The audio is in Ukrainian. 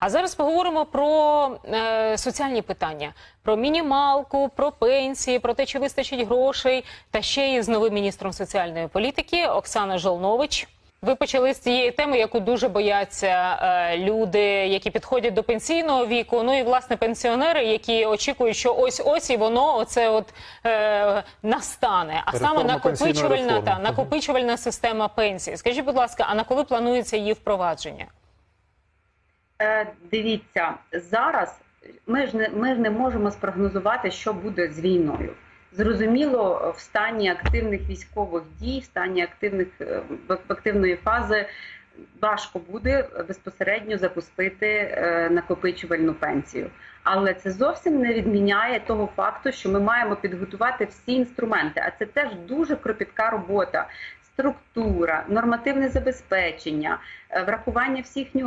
А зараз поговоримо про е, соціальні питання: про мінімалку, про пенсії, про те, чи вистачить грошей, та ще й з новим міністром соціальної політики Оксана Жолнович. Ви почали з цієї теми, яку дуже бояться е, люди, які підходять до пенсійного віку. Ну і власне пенсіонери, які очікують, що ось ось і воно оце от е, настане. А саме Реформа, пенсійна накопичувальна та накопичувальна система пенсії. Скажіть, будь ласка, а на коли планується її впровадження? Е, Дивіться, зараз ми ж не ми ж не можемо спрогнозувати, що буде з війною. Зрозуміло, в стані активних військових дій, в стані активних е, в- активної фази важко буде безпосередньо запустити е, накопичувальну пенсію. Але це зовсім не відміняє того факту, що ми маємо підготувати всі інструменти. А це теж дуже кропітка робота. Структура, нормативне забезпечення, е, врахування всіх нюансів.